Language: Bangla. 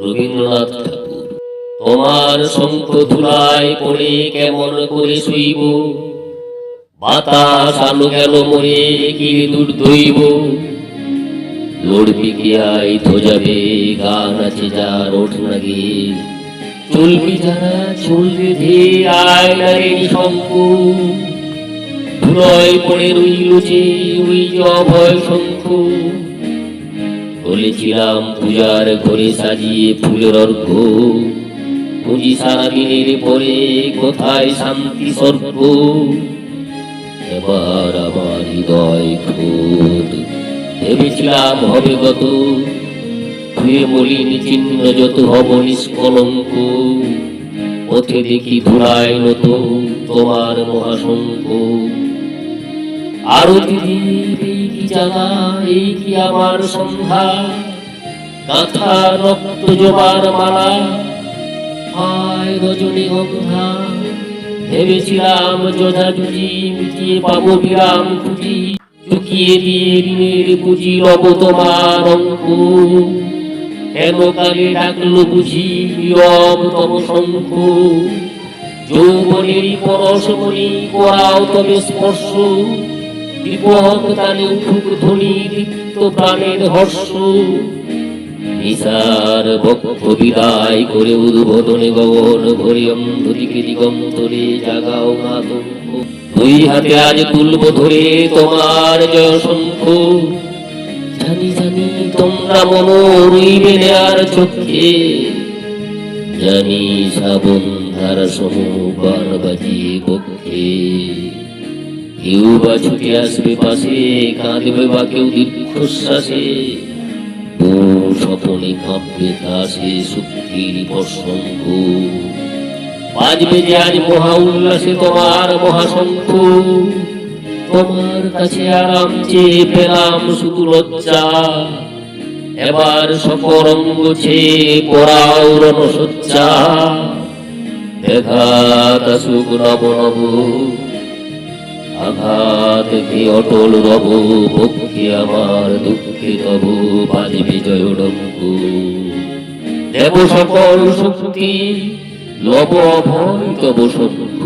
রবীন্দ্রনাথ ঠাকুর। তোমার শঙ্খ ধুলায় পড়ে কেমন করে শুইব? বাতাস আলো গেল মরে কি দূর দইব লড়বি আই তো যাবে গান আছে যার ওঠ না গিয়ে চলবি যারা, চলবে ধে, আয় না রে শঙ্খ ধুলয় পড়ে রইল যে ওই অভয় শঙ্খ। বলেছিলাম পূজার ঘরে সাজিয়ে ফুলের অর্ঘ পুঁজি সারাদিনের পরে কোথায় শান্তি স্বর্গ? এবার আমার হৃদয় খোদ ভেবেছিলাম হবে গত। ধুয়ে মলিন চিহ্ন যত হব নিষ্কলঙ্ক। পথে দেখি ধুলায় নত তোমার মহাশঙ্খ আরতি কি জানা এই কি আমার সন্ধ্যা? গাথা রক্ত জবার মালা। হায় রজনী গন্ধা ভেবেছিলাম যোধা জুজি মিটিয়ে পাবো বিরাম খুঁজি চুকিয়ে দিয়ে ঋণের পুঁজি রব তোমার অঙ্ক কেন কালে ডাকলো বুঝি নীরব তব শঙ্খ যৌবনের পরশমণি করাও তবে স্পর্শ। তালে উঠুক ধ্বনি দীপ্ত প্রাণের হর্ষ। নিসার বক্ষ বিদায় করে উদ্বোধনে গগন ভরে অন্ধদিকে দিগন্তরে জাগাও আতঙ্ক দুই হাতে আজ তুলব ধরে তোমার জয় শঙ্খ। জানি জানি তোমরা মন রইবে আর চোখে জানি শ্রাবণ ধারা সমবার বাজিয়ে পক্ষে কেউ বা ছুটে আসবে পাশে, কাঁদবে বা কেউ দীর্ঘশ্বাসে। স্বপনে কাঁপবে তাসে শক্তির প্রসঙ্গ বাজবে যে আজ মহা উল্লাসে তোমার মহাশঙ্খ তোমার কাছে আরাম চেয়ে পেলাম শুধু লজ্জা। এবার সকল অঙ্গ ছেয়ে পড়াও রণসজ্জা। দেখাত আসুক নব নব। আঘাত কি অটল রব পক্ষী আমার দুঃখী তব বাজবে বিজয় ডঙ্গু দেব সকল শক্তি, লব অভয় তব শঙ্খ